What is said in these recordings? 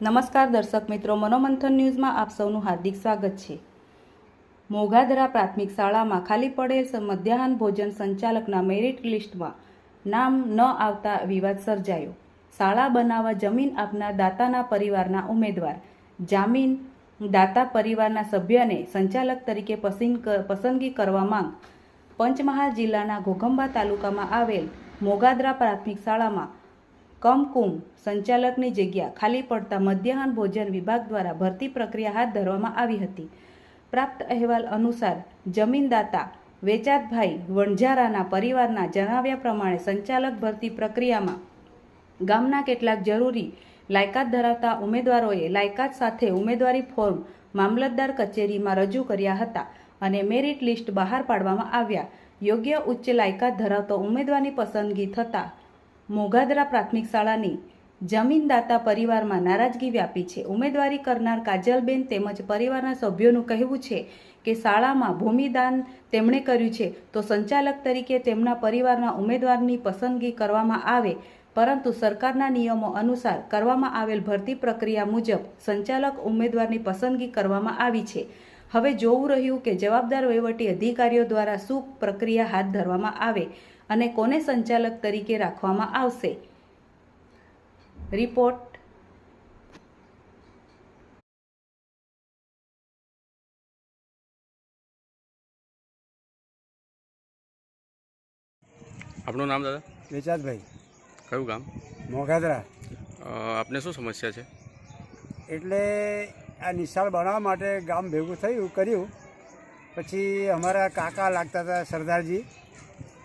નમસ્કાર દર્શક મિત્રો, મનોમંથન ન્યૂઝમાં આપ સૌનું હાર્દિક સ્વાગત છે. મોઘાદરા પ્રાથમિક શાળામાં ખાલી પડેલ મધ્યાહન ભોજન સંચાલકના મેરિટ લિસ્ટમાં નામ ન આવતા વિવાદ સર્જાયો. શાળા બનાવવા જમીન આપનાર દાતાના પરિવારના ઉમેદવાર, જામીન દાતા પરિવારના સભ્યને સંચાલક તરીકે પસંદગી કરવા માંગ. પંચમહાલ જિલ્લાના ઘોઘંબા તાલુકામાં આવેલ મોગાદરા પ્રાથમિક શાળામાં કમકુમ સંચાલકની જગ્યા ખાલી પડતા મધ્યાહન ભોજન વિભાગ દ્વારા ભરતી પ્રક્રિયા હાથ ધરવામાં આવી હતી. પ્રાપ્ત અહેવાલ અનુસાર, જમીનદાતા વેચાતભાઈ વણઝારાના પરિવારના જણાવ્યા પ્રમાણે સંચાલક ભરતી પ્રક્રિયામાં ગામના કેટલાક જરૂરી લાયકાત ધરાવતા ઉમેદવારોએ લાયકાત સાથે ઉમેદવારી ફોર્મ મામલતદાર કચેરીમાં રજૂ કર્યા હતા અને મેરિટ લિસ્ટ બહાર પાડવામાં આવ્યા. યોગ્ય ઉચ્ચ લાયકાત ધરાવતો ઉમેદવારની પસંદગી થતાં મોઘાદરા પ્રાથમિક શાળાની જમીનદાતા પરિવારમાં નારાજગી વ્યાપી છે. ઉમેદવારી કરનાર કાજલબેન તેમજ પરિવારના સભ્યોનું કહેવું છે કે શાળામાં ભૂમિદાન તેમણે કર્યું છે. તો સંચાલક તરીકે તેમના પરિવારના ઉમેદવારની પસંદગી કરવામાં આવે, પરંતુ સરકારના નિયમો અનુસાર કરવામાં આવેલ ભરતી પ્રક્રિયા મુજબ સંચાલક ઉમેદવારની પસંદગી કરવામાં આવી છે. હવે જોવું રહ્યું કે જવાબદાર વહીવટી અધિકારીઓ દ્વારા શું પ્રક્રિયા હાથ ધરવામાં આવે અને કોને સંચાલક તરીકે રાખવામાં આવશે. રિપોર્ટ. આપનું નામ દાદા? વેચાતભાઈ કયું ગામ? મોઘાદરા. અ, આપને શું સમસ્યા છે? એટલે આ નિશાળ બનાવવા માટે ગામ ભેગું થયું કર્યું. પછી અમારા કાકા લાગતા હતા સરદારજી.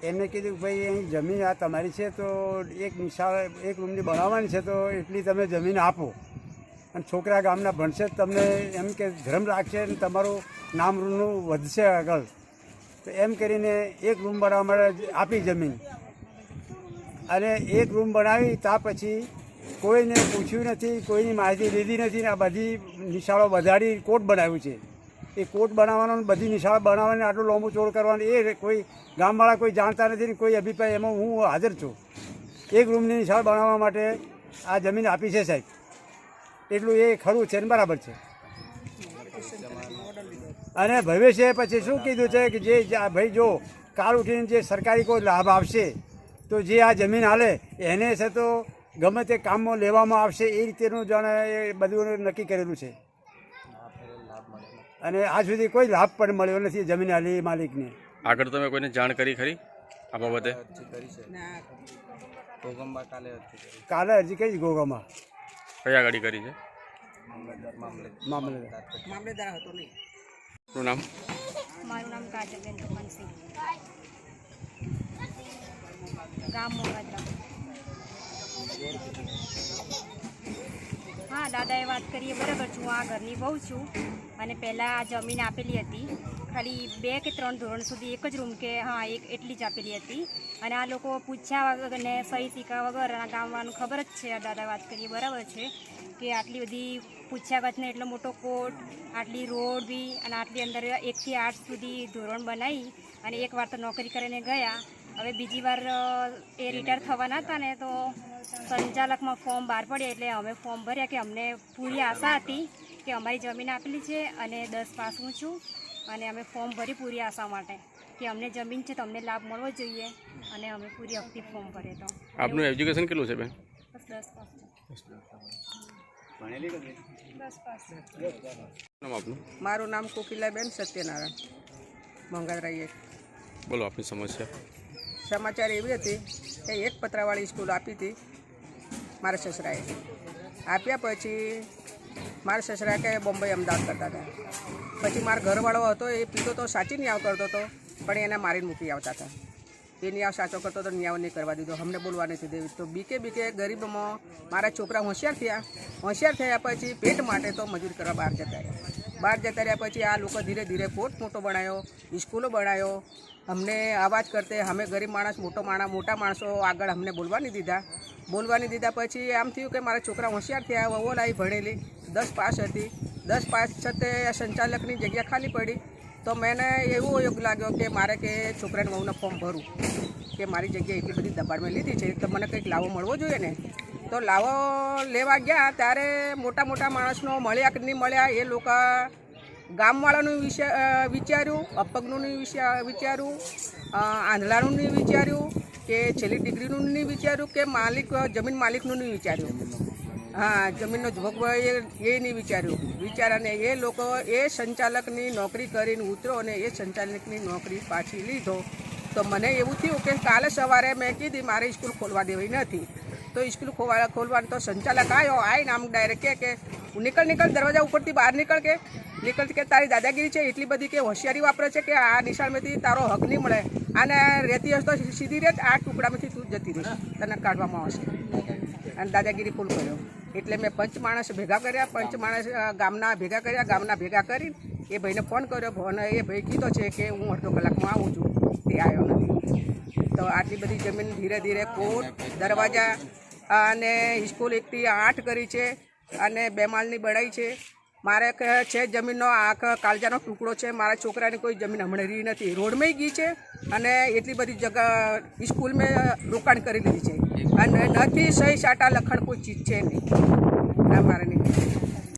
એમને કીધું, ભાઈ, અહીં જમીન આ તમારી છે, તો એક નિશાળ, એક રૂમની બનાવવાની છે, તો એટલી તમે જમીન આપો. અને છોકરા ગામના ભણશે તમને એમ કે ધર્મ રાખશે અને તમારું નામ રૂમનું વધશે આગળ. તો એમ કરીને એક રૂમ બનાવવા માટે આપી જમીન. અને એક રૂમ બનાવી ત્યાં પછી કોઈને પૂછ્યું નથી, કોઈની માહિતી લીધી નથી ને આ બધી નિશાળો વધારી કોટ બનાવ્યું છે. એ કોટ બનાવવાનો બધી નિશાળ બનાવવાની આટલું લાંબુ ચોર કરવાનું એ કોઈ ગામવાળા કોઈ જાણતા નથી ને કોઈ અભિપ્રાય એમાં હું હાજર છું. એક રૂમની નિશાળ બનાવવા માટે આ જમીન આપી છે સાહેબ. એટલું એ ખરું છે ને બરાબર છે. અને ભવિષ્ય પછી શું કીધું છે કે જે ભાઈ જો કાલ ઉઠીને જે સરકારી કોઈ લાભ આવશે, તો જે આ જમીન હાલે, એને છે તો ગમે તે કામમાં લેવામાં આવશે એ રીતેનું જાણે એ બધું નક્કી કરેલું છે. અને આજ સુધી કોઈ લાભ પણ મળ્યો નથી જમીન હાલી માલિકને. આગળ તમે કોઈને જાણ કરી ખરી આ બાબતે? કાલે કાલે અરજી કરી ગોગામાં કયા ગાડી કરી છે? મામલેદાર હતો નહીં. શું નામ? મારું નામ કાજલબેન ગામ મોગદરા હા દાદાએ વાત કરીએ બરાબર છું હું આ ઘરની બહુ છું. અને પહેલાં આ જમીન આપેલી હતી. ખાલી બે કે ત્રણ ધોરણ સુધી એક જ રૂમ કે હા એક એટલી જ આપેલી હતી. અને આ લોકો પૂછ્યા વગર ને સહી સિક્કા વગર આ ગામવાનું ખબર જ છે આ દાદા વાત કરીએ બરાબર છે. કે આટલી બધી પૂછ્યા વચને એટલો મોટો કોટ આટલી રોડ બી અને આટલી અંદર એકથી આઠ સુધી ધોરણ બનાવી અને એક વાર તો નોકરી કરીને ગયા. હવે બીજી વાર એ રિટાયર થવાના હતા ને તો સંચાલકમાં ફોર્મ બહાર પડ્યા એટલે અમે ફોર્મ ભર્યા કે અમને પૂરી આશા હતી કે અમારી જમીન આપેલી છે અને દસ પાસ હું છું અને અમે ફોર્મ ભરી પૂરી આશા માટે કે અમને જમીન છે તો અમને લાભ મળવો જોઈએ અને અમે પૂરી વખતે ફોર્મ ભરે તો. આપનું એજ્યુકેશન કેટલું છે બેન? બસ દસ પાસ દસ પાસ નામ આપનું? મારું નામ કોકિલાબેન સત્યનારાયણ. એક બોલો આપની સમસ્યા. સમાચાર એવી હતી કે એક પતરાવાળી સ્કૂલ આપી હતી મારા સસરાએ. આપ્યા પછી મારા સસરા કે બોમ્બે અમદાવાદ કરતા હતા. પછી મારો ઘરવાળો હતો, એ પીતો તો સાચી ન્યાવ કરતો હતો, પણ એને મારીને મૂકી આવતા હતા. એ ન્યાવ સાચો કરતો તો ન્યાવ નહીં કરવા દીધો. અમને બોલવા નથી દેવી. તો બીકે બીકે ગરીબમાં મારા છોકરા હોશિયાર થયા. હોશિયાર થયા પછી પેટ માટે તો મજૂરી કરવા બહાર જતા રહ્યા. બહાર જતા રહ્યા પછી આ લોકો ધીરે ધીરે કોર્ટ મોટો બનાવ્યો સ્કૂલો બનાવ્યો અમને અવાજ કરતે અમે ગરીબ માણસ, મોટો માણસ મોટા માણસો આગળ અમને બોલવા નહીં દીધા. બોલવા નહીં દીધા પછી આમ થયું કે મારા છોકરા હોશિયાર થયા, વહુ લાવી ભણેલી, દસ પાસ હતી. દસ પાસ છતાં સંચાલકની જગ્યા ખાલી પડી. તો મને એવું યોગ લાગ્યો કે મારે કે છોકરાને વહુને ફોર્મ ભરું, કે મારી જગ્યા એટલી બધી દબાણમાં લીધી છે, તો મને કંઈક લાવો મળવો જોઈએ ને? તો લાવો લેવા ગયા ત્યારે મોટા મોટા માણસનો મળ્યા કે નહીં મળ્યા એ લોકો ગામવાળાનું વિશે વિચાર્યું, અપગનું વિચાર્યું આંધળાનું નહીં વિચાર્યું, કે છેલ્લી ડિગ્રીનું નહીં વિચાર્યું, કે માલિક જમીન માલિકનું નહીં વિચાર્યું. હા, જમીનનો ભોગ એ એ નહીં વિચાર્યું. વિચારાને એ લોકો એ સંચાલકની નોકરી કરીને ઉતરો અને એ સંચાલકની નોકરી પાછી લીધો. તો મને એવું થયું કે કાલે સવારે મેં કીધી, મારે સ્કૂલ ખોલવા દેવી નથી. તો સ્કૂલ ખોવા ખોલવાનું તો સંચાલક આવ્યો આવીને આમ ડાયરેક્ટ કે કે નીકળ નીકળ, દરવાજા ઉપરથી બહાર નીકળ કે નીકળ કે તારી દાદાગીરી છે એટલી બધી કે હોશિયારી વાપરે છે કે આ નિશાળમાંથી તારો હક નહીં મળે. અને રહેતી હશે તો સીધી રેત, આ ટુકડામાંથી તું જતી રહીશ, તને કાઢવામાં આવશે. અને દાદાગીરી ફૂલ કર્યો. એટલે મેં પંચ માણસ ભેગા કર્યા, પંચ માણસ ગામના ભેગા કર્યા, ગામના ભેગા કરીને એ ભાઈને ફોન કર્યો અને એ ભાઈ કીધો છે કે હું અડધો કલાકમાં આવું છું, તે આવ્યો નથી. તો આટલી બધી જમીન ધીરે ધીરે કોટ દરવાજા અને સ્કૂલ એકથી આઠ કરી છે અને બે માળની બળાઈ છે. મારે છે જમીનનો આખ કાળજાનો ટુકડો છે. મારા છોકરાની કોઈ જમીન હમણાં રહી નથી. રોડમાં ગઈ છે અને એટલી બધી જગા સ્કૂલ મેં રોકાણ કરી લીધી છે. અને નથી સહી સાટા લખણ કોઈ ચીજ છે નહીં. મારે નહીં.